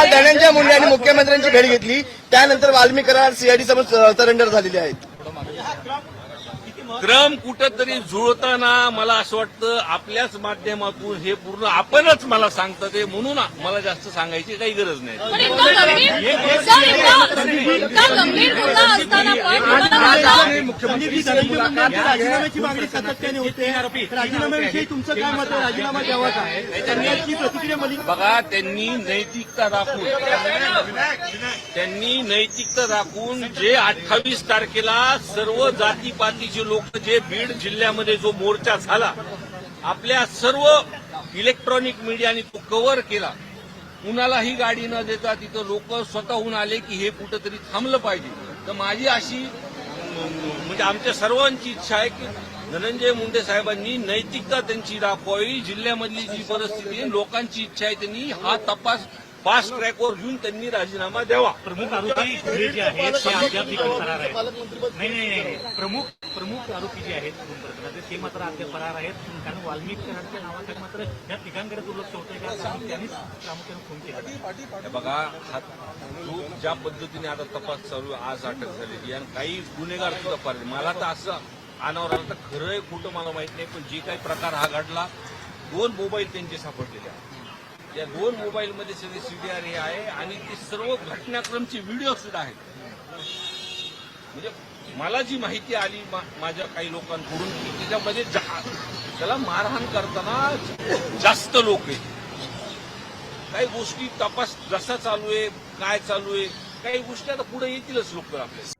काल धनंजय मुंडे यांनी मुख्यमंत्र्यांची भेट घेतली. त्यानंतर वाल्मी करार सीआयडी समोर सरेंडर झालेले आहेत. क्रम कुठंतरी जुळताना मला असं वाटतं आपल्याच माध्यमातून हे पूर्ण आपणच मला सांगतं ते म्हणून मला जास्त सांगायची काही गरज नाही. मुख्यमंत्री राजीनाम्याची मागणी सातत्याने होते राजीनाम्याविषयी तुमचं काय मत आहे? राजीनामा द्यावा काय त्याची प्रतिक्रिया बघा त्यांनी नैतिकता राखून त्यांनी नैतिकता राखून जे अठ्ठावीस तारखेला सर्व जातीपातीचे लोक जे बीड जिल्ह्यामध्ये जो मोर्चा झाला आपल्या सर्व इलेक्ट्रॉनिक मीडियाने तो कव्हर केला. कुणालाही गाडी न देता तिथं लोक स्वतःहून आले की हे कुठंतरी थांबलं पाहिजे. तर माझी अशी म्हणजे आमच्या सर्वांची इच्छा आहे की धनंजय मुंडे साहेबांनी नैतिकता त्यांची दाखवावी जिल्ह्यामधली जी परिस्थिती आहे लोकांची इच्छा आहे त्यांनी हा तपास फास्ट ट्रॅकवर घेऊन त्यांनी राजीनामा द्यावा. प्रमुख आरोपी जे आहेत ते अद्याप देखील फरार आहेत. नाही नाही नाही. प्रमुख प्रमुख आरोपी जे आहेत प्रकरणाचे ते मात्र अद्याप फरार आहेत. कारण वाल्मिकी कराडच्या नावाखाली मात्र या तिघांकडे दुर्लक्ष होतंय का? त्यांनीच प्रामुख्याने खून केला. हे बघा हा जो ज्या पद्धतीने आता तपास चालू आज अटक झालेली आणि काही गुन्हेगार सुद्धा पाहिले मला तर असं अनावर आलं तर खोटं मला माहीत नाही पण जे काही प्रकार हा घडला दोन मोबाईल त्यांचे सापडलेले आहेत. या दोन मोबाईलमध्ये सगळे सीडीआर हे आहे आणि ते सर्व घटनाक्रमचे व्हिडिओ सुद्धा आहेत. म्हणजे मला जी माहिती आली माझ्या काही लोकांकडून की त्याच्यामध्ये त्याला मारहाण करताना जास्त लोक आहेत. काही गोष्टी तपास जसा चालू आहे काय चालू आहे काही गोष्टी आता पुढे येतीलच लोक आपल्या